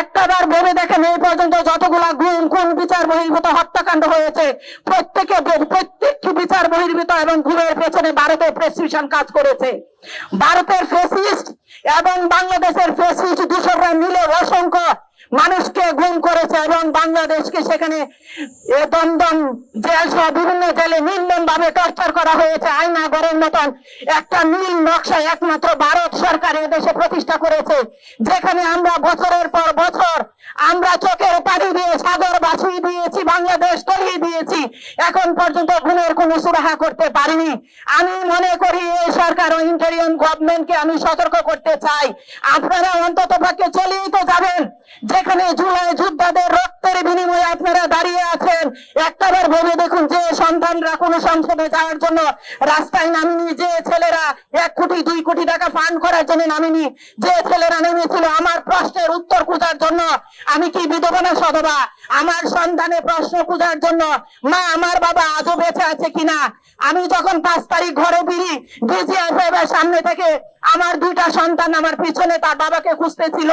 একটাবার ভেবে দেখেন, এই পর্যন্ত যতগুলা গুণ, কোন বিচার বহির্ভূত হত্যাকাণ্ড হয়েছে, প্রত্যেকে প্রত্যেকটি বিচার বহির্ভূত এবং ঘুমের পেছনে ভারতের প্রেসক্রিপশন কাজ করেছে। ভারতের ফেসিস্ট এবং বাংলাদেশের ফেসিস্ট দূষকরা মিলে অসংখ্য মানুষকে গুম করেছে এবং বাংলাদেশকে সেখানে দমদম জেল সহ বিভিন্ন জেলে নির্মম ভাবে টর্চার করা হয়েছে। আয়না গড়ের মতন একটা নীল নকশা একমাত্র ভারত সরকার দেশে প্রতিষ্ঠা করেছে, যেখানে আমরা বছরের পর বছর আমরা চোখের পানি দিয়ে সাগর বাঁচিয়ে দিয়েছি, বাংলাদেশ তলিয়ে দিয়েছি। এখন পর্যন্ত গুণের কোনো সুরাহা করতে পারিনি। আমি মনে করি এই সরকার ও ইন্টারিয়াম গভর্নমেন্টকে আমি সতর্ক করতে চাই। আপনারা অন্তত পক্ষে চলেই তো যাবেন। যেখানে জুলাই যোদ্ধাদের রক্তের বিনিময়ে আপনারা দাঁড়িয়ে আছেন একটাবার ভেবে দেখুন যে সন্তানরা কোনো সংসদে যাওয়ার জন্য রাস্তায় নামিনি, যে ছেলেরা এক কোটি, দুই কোটি টাকা ফান্ড করার জন্য নামিনি, যে ছেলেরা নেমেছিল আমার প্রশ্নের উত্তর খোঁজার জন্য। আমি কি বিধবা না সধবা? আমার সন্তানের প্রশ্ন খোঁজার জন্য মা আমার বাবা আজও বেঁচে আছে কিনা? আমি যখন পাঁচ তারিখ ঘরে ফিরি বিজিএফ সামনে থেকে আমার দুইটা সন্তান আমার পিছনে তার বাবাকে খুঁজতেছিল।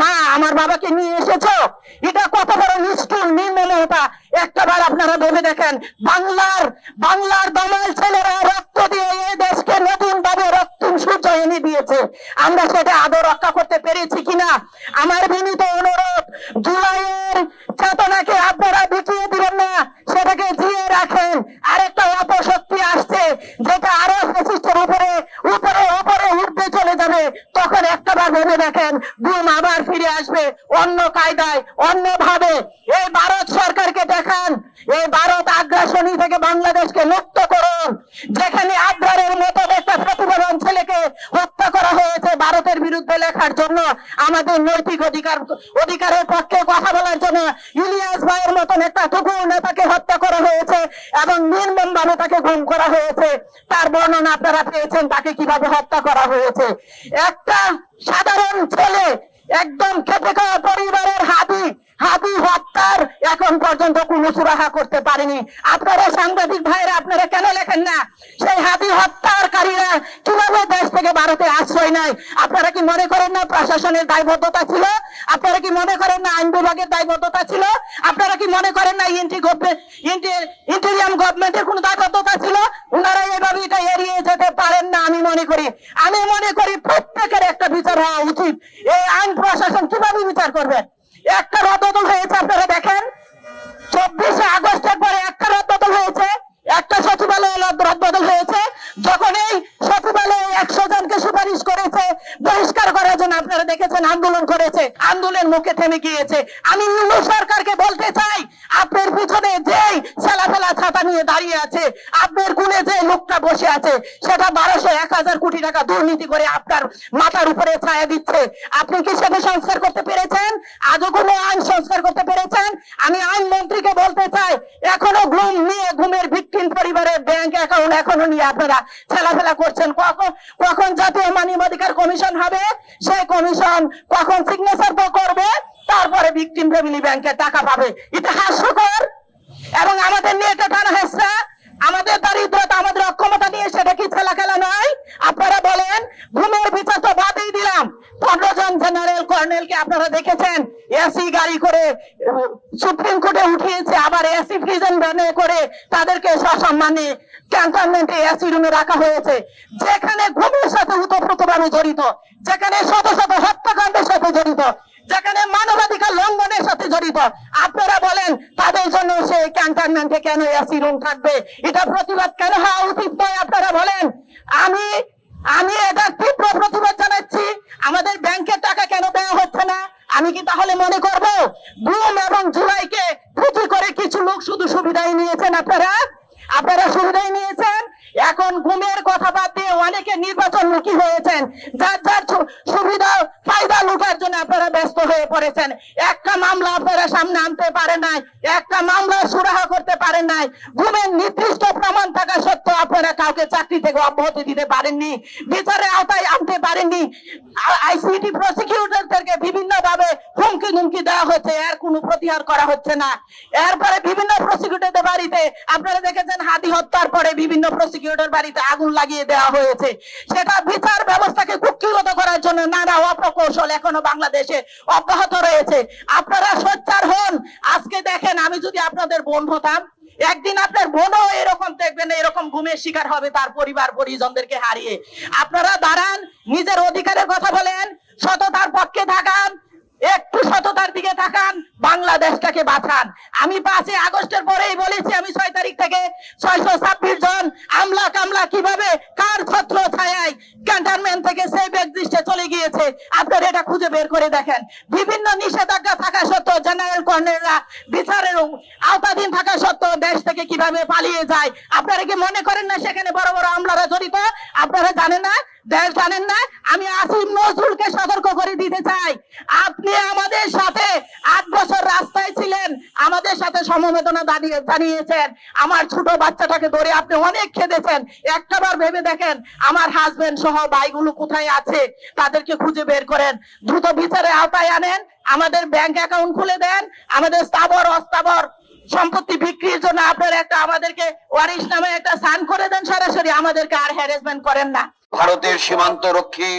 মা, আমার বাবাকে নিয়ে এসেছ? এটা কত বড় নিষ্ঠুর নির্মলতা একটা বার আপনারা ভেবে দেখেন, বাংলার বাংলার দমাল ছেলেরা রক্ত দিয়ে এই দেশকে নতুন ভাবে রক্তিম সূর্য এনে দিয়েছে। আমরা সেটা আদৌ রক্ষা করতে পেরেছি কিনা আমার বিনীত অনুরোধ জুলাইয়ের চেতনাকে আপনারা বিকিয়ে দিবেন না সেটাকে জিয়ে রাখেন আরেকটা অপশক্তি আসছে যেটা আরও ফেসিস্টের উপরে উপরে উপরে উঠতে চলে যাবে তখন একটা বার ভেবে দেখেন গুম আবার ফিরে আসবে কায়দায় অন্য ভাবে এই ভারত সরকারকে দেখান, এই ভারত আগ্রাসনী থেকে বাংলাদেশকে মুক্ত করুন, যেখানে আগ্রারের মতো একটা প্রতিভাবান ছেলেকে হত্যা করা হয়েছে ভারতের বিরুদ্ধে লেখার জন্য, আমাদের নৈতিক অধিকার, অধিকারের পক্ষে কথা বলার জন্য ইলিয়াস ভাইয়ের মতন একটা টুকু নেতাকে হত্যা করা হয়েছে এবং নির্মম ভাবে তাকে গুম করা হয়েছে। তার বর্ণনা আপনারা পেয়েছেন, তাকে কীভাবে হত্যা করা হয়েছে। একটা সাধারণ ছেলে একদম খেটে খাওয়া পরিবারের হাতি হাতি হত্যার এখন পর্যন্ত কোনো সুরাহা করতে পারেনি। আপনারা সাংবাদিক ভাইরা আপনারা কেন লেখেন না? সেই হাতি হত্যারকারীরা কীভাবে দেশ থেকে ভারতে আশ্রয় নেয়? আপনারা কি মনে করেন না প্রশাসনের দায়বদ্ধতা ছিল? আপনারা কি মনে করেন না আইন বিভাগের দায়বদ্ধতা ছিল? আপনারা কি মনে করেন না ইন্টি গভর্নমেন্ট ইন্টেরিয়াম গভর্নমেন্টের কোনো দায়বদ্ধতা ছিল? ওনারা এভাবে এটা এড়িয়ে যেতে মনে করি, আমি মনে করি প্রত্যেকের একটা বিচার হওয়া উচিত। এই আইন প্রশাসন কীভাবে বিচার করবেন একটা রদবদল হয়েছে, আপনারা দেখেন। চব্বিশে আগস্টের পরে একটা রদবদল হয়েছে, একটা সচিবালয় রদবদল হয়েছে। যখন এই সচিবালয়ে একশো জনকে সুপারিশ জন্য আপনারা দেখেছেন আন্দোলন করেছে আন্দোলন মুখে থেমে গিয়েছে। আমি সরকারকে বলতে চাই, আপনার পিছনে যেই ছেলাফেলা ছাতা নিয়ে দাঁড়িয়ে আছে, আপনার গুণে যে লোকটা বসে আছে, সেটা বারোশো এক হাজার কোটি টাকা দুর্নীতি করে আপনার মাথার উপরে ছায়া দিচ্ছে। আপনি কি সেটা সংস্কার করতে পেরেছেন? আজও কোনো আইন সংস্কার করতে পেরেছেন? আমি আইন মন্ত্রীকে বলতে চাই, এখনও ঘুম নিয়ে ঘুমের পরিবারের ব্যাংক অ্যাকাউন্ট এখনও নিয়ে আপনারা ছেলাফেলা করছেন। কখন কখন জাতীয় মানবাধিকার কমিশন হবে? সেই কমিশন কখন সিগনেচার করবে? তারপরে ভিকটিম ফ্যামিলি ব্যাংকের টাকা পাবে। এটা হাস্যকর এবং আমাদের নিয়ে এটা টানা হেসরা আমাদের দারিদ্রতা, আমাদের অক্ষমতা নিয়ে সেটা কি ছেলা খেলা নয়? আপনারা বলেন, ঘুমের বিচার তো বাদই দিলাম। পনেরো জন জেনারেল কর্নেলকে আপনারা দেখেছেন এসি গাড়ি করে, সুপ্রিম কোর্টে উঠিয়েছে, আবার এসি প্রিজন ভ্যানে করে তাদেরকে সসম্মানে ক্যান্টনমেন্টে এসি রুমে রাখা হয়েছে। যেখানে ঘুমের সাথে উতপ্রোতভাবে জড়িত, যেখানে শত শত হত্যাকাণ্ডের সাথে জড়িত যেখানে মানবাধিকার লঙ্ঘনের সাথে জড়িত। আপনারা বলেন, তাদের জন্য সেই ক্যান্টনমেন্টে কেন এসি রুম থাকবে? এটা প্রতিবাদ কেন হওয়া উচিত নয় আপনারা বলেন? আমি আমি এটা তীব্র প্রতিবাদ জানাচ্ছি। আমাদের ব্যাংকের টাকা কেন দেওয়া হচ্ছে না? আমি কি তাহলে মনে করব? গুম এবং জুলাইকে পুঁজি করে কিছু লোক শুধু সুবিধাই নিয়েছেন আপনারা? আপনারা সুবিধাই নিয়েছেন? এখন ঘুমের কথা বাদ দিয়ে অনেকে নির্বাচনমুখী হয়েছেন। যার যার সুবিধা ফায়দা লুটার জন্য আপনারা ব্যস্ত হয়ে পড়েছেন একটা মামলা আপনারা সামনে আনতে পারেন নাই, একটা মামলা সুরাহা করতে পারেন নাই। ঘুমের নির্দিষ্ট প্রমাণ থাকা সত্ত্বেও আপনারা কাউকে চাকরি থেকে অব্যাহতি দিতে পারেননি, বিচারের আওতায় আনতে পারেননি। আইসিটি প্রসিকিউটরদেরকে বিভিন্ন ভাবে হুমকি ধুমকি দেওয়া হচ্ছে, এর কোনো প্রতিহার করা হচ্ছে না। এরপরে বিভিন্ন প্রসিকিউটরদের বাড়িতে আপনারা দেখেছেন হাতি হত্যার পরে বিভিন্ন প্রসিকিউটর বাড়িতে আগুন লাগিয়ে দেওয়া হয়েছে। সেটা বিচার ব্যবস্থাকে কুক্ষিগত করার জন্য নানা অপ্র কৌশল এখনও বাংলাদেশে অব্যাহত রয়েছে। আপনারা সোচ্চার হন। আজকে দেখেন, আমি যদি আপনাদের বোন হতাম, একদিন আপনার বোনও এরকম দেখবেন, এরকম ঘুমের শিকার হবে তার পরিবার, পরিজনদেরকে হারিয়ে। আপনারা দাঁড়ান, নিজের অধিকারের কথা বলেন, সততার পক্ষে থাকান একটু সততার দিকে বাংলাদেশটাকে বাঁচান। আমি আগস্টের পরেই বলেছি, আমি ছয় তারিখ থেকে ছয়শো ছাব্বিশ জন আমলা কামলা কীভাবে, কার ছত্র গিয়েছে, আপনারা এটা খুঁজে বের করে দেখেন। বিভিন্ন নিষেধাজ্ঞা থাকা সত্ত্বেও জেনারেল কর্নেলরা বিচারের আওতাধীন থাকা সত্ত্বেও দেশ থেকে কীভাবে পালিয়ে যায়, আপনারা কি মনে করেন না সেখানে বড় বড় আমলারা জড়িত? আপনারা জানেন না? দেশ জানেন না? আমি আসিফ নজরুলকে সতর্ক করে দিতে চাই। আপনি আমাদের সাথে আট বছর রাস্তায় ছিলেন। আমাদের সাথে সমবেদনা দাঁড়িয়ে জানিয়েছেন। আমার ছোট বাচ্চাটাকে ধরে আপনি অনেক খেদেছেন একটাবার ভেবে দেখেন, আমার হাজবেন্ড সহ ভাইগুলো কোথায় আছে? তাদেরকে খুঁজে বের করেন। দ্রুত বিচারের আওতায় আনেন। আমাদের ব্যাংক অ্যাকাউন্ট খুলে দেন। আমাদের স্থাবর, অস্থাবর সম্পত্তি বিক্রির জন্য আপনার একটা আমাদেরকে ওয়ারিশ নামে একটা সান করে দেন। সরাসরি আমাদেরকে আর হ্যারাসমেন্ট করেন না। ভারতের সীমান্ত রক্ষী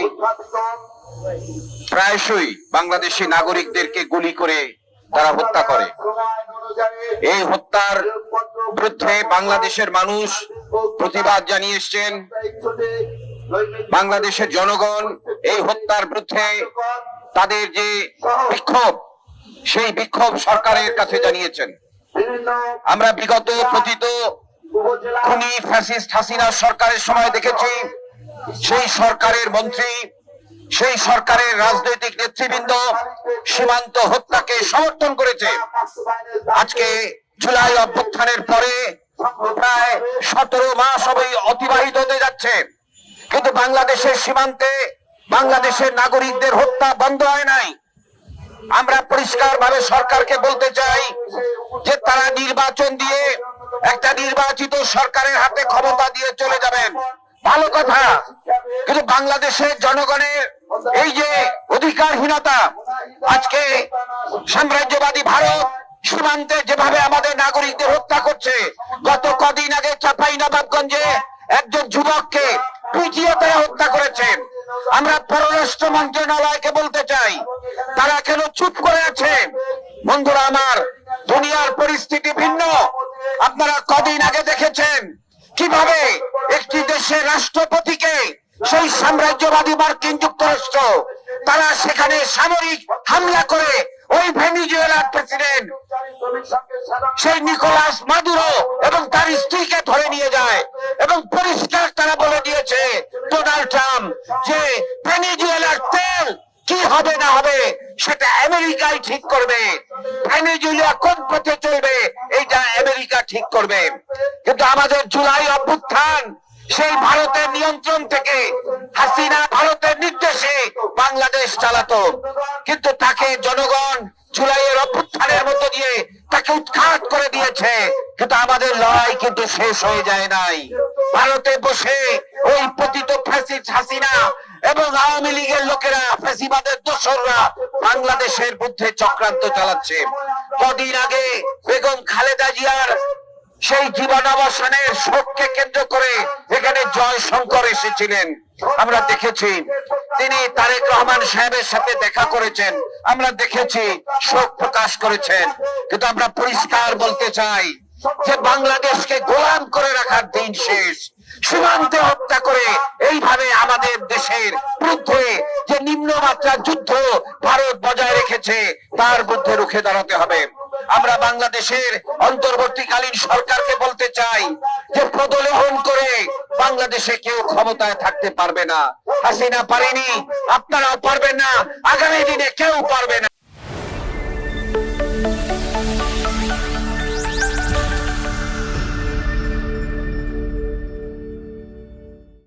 প্রায়শই বাংলাদেশি নাগরিকদেরকে গুলি করে তারা হত্যা করে। এই হত্যার বিরুদ্ধে বাংলাদেশের মানুষ প্রতিবাদ জানিয়ে এসছেন বাংলাদেশের জনগণ এই হত্যার বিরুদ্ধে তাদের যে বিক্ষোভ, সেই বিক্ষোভ সরকারের কাছে জানিয়েছেন। আমরা বিগত পতিত খুনি ফ্যাসিস্ট হাসিনা সরকারের সময় দেখেছি। সেই সরকারের মন্ত্রী, সেই সরকারের রাজনৈতিক নেতৃবৃন্দ সীমান্ত হত্যাকে সমর্থন করেছে। আজকে জুলাই অভ্যুত্থানের পরে প্রায় সতেরো মাস হবে অতিবাহিত হতে যাচ্ছে। কিন্তু বাংলাদেশের সীমান্তে বাংলাদেশের নাগরিকদের হত্যা বন্ধ হয় নাই। আমরা পরিষ্কার ভাবে সরকারকে বলতে চাই যে তারা নির্বাচন দিয়ে একটা নির্বাচিত সরকারের হাতে ক্ষমতা দিয়ে চলে যাবেন। ভালো কথা। কিন্তু বাংলাদেশের জনগণের এই যে অধিকারহীনতা, আজকে সাম্রাজ্যবাদী ভারত সীমান্তে যেভাবে আমাদের নাগরিকদের হত্যা করছে, গত কদিন আগে চাপাই নবাবগঞ্জে একজন যুবককে পিটিয়ে হত্যা করেছে। আমরা পররাষ্ট্র মন্ত্রণালয়কে বলতে চাই, তারা কেন চুপ করে আছে? বন্ধুরা আমার, দুনিয়ার পরিস্থিতি ভিন্ন। আপনারা কদিন আগে দেখেছেন কীভাবে একটি দেশের রাষ্ট্রপতিকে সেই সাম্রাজ্যবাদী মার্কিন যুক্তরাষ্ট্র, তারা সেখানে সামরিক হামলা করে ওই ভেনিজুয়েলার প্রেসিডেন্ট, সেই নিকোলাস মাদুরো এবং তার স্ত্রীকে ধরে নিয়ে যায় এবং পরিষ্কার তারা বলে দিয়েছে, ডোনাল্ড ট্রাম্প যে ভেনিজুয়েলার তেল কি হবে না হবে, সেটা আমেরিকাই ঠিক করবে। ভেনিজুয়েলা কোন পথে চলবে, এইটা আমেরিকা ঠিক করবে। কিন্তু আমাদের জুলাই অভ্যুত্থান, সেই ভারতের নিয়ন্ত্রণ থেকে হাসিনা ভারতের নির্দেশে বাংলাদেশ চালাতো। কিন্তু তাকে জনগণ জুলাইয়ের অভ্যুত্থানের মধ্য দিয়ে তাকে উৎখাত করে দিয়েছে কিন্তু আমাদের লড়াই কিন্তু শেষ হয়ে যায় নাই। ভারতে বসে ওই পতিত ফ্যাসিস হাসিনা এবং আওয়ামী লীগের লোকেরা, ফ্যাসিবাদের দোসররা বাংলাদেশের বুদ্ধে চক্রান্ত চালাচ্ছে। কদিন আগে বেগম খালেদা জিয়ার সেই জীবনাবসানের শোককে কেন্দ্র করে এখানে জয় শঙ্কর এসেছিলেন। আমরা দেখেছি, তিনি তারেক রহমান সাহেবের সাথে দেখা করেছেন। আমরা দেখেছি, শোক প্রকাশ করেছেন। কিন্তু আমরা পরিষ্কার বলতে চাই যে বাংলাদেশকে গোলাম করে রাখার দিন শেষ। সীমান্তে হত্যা করে এইভাবে আমাদের দেশের বিরুদ্ধে যে নিম্নমাত্রার যুদ্ধ ভারত বজায় রেখেছে, তার বিরুদ্ধে রুখে দাঁড়াতে হবে। আমরা বাংলাদেশের অন্তর্বর্তীকালীন সরকারকে বলতে চাই যে প্রদলোভন করে বাংলাদেশে কেউ ক্ষমতায় থাকতে পারবে না। হাসিনা পারেনি, আপনারাও পারবেন না, আগামী দিনে কেউ পারবে না।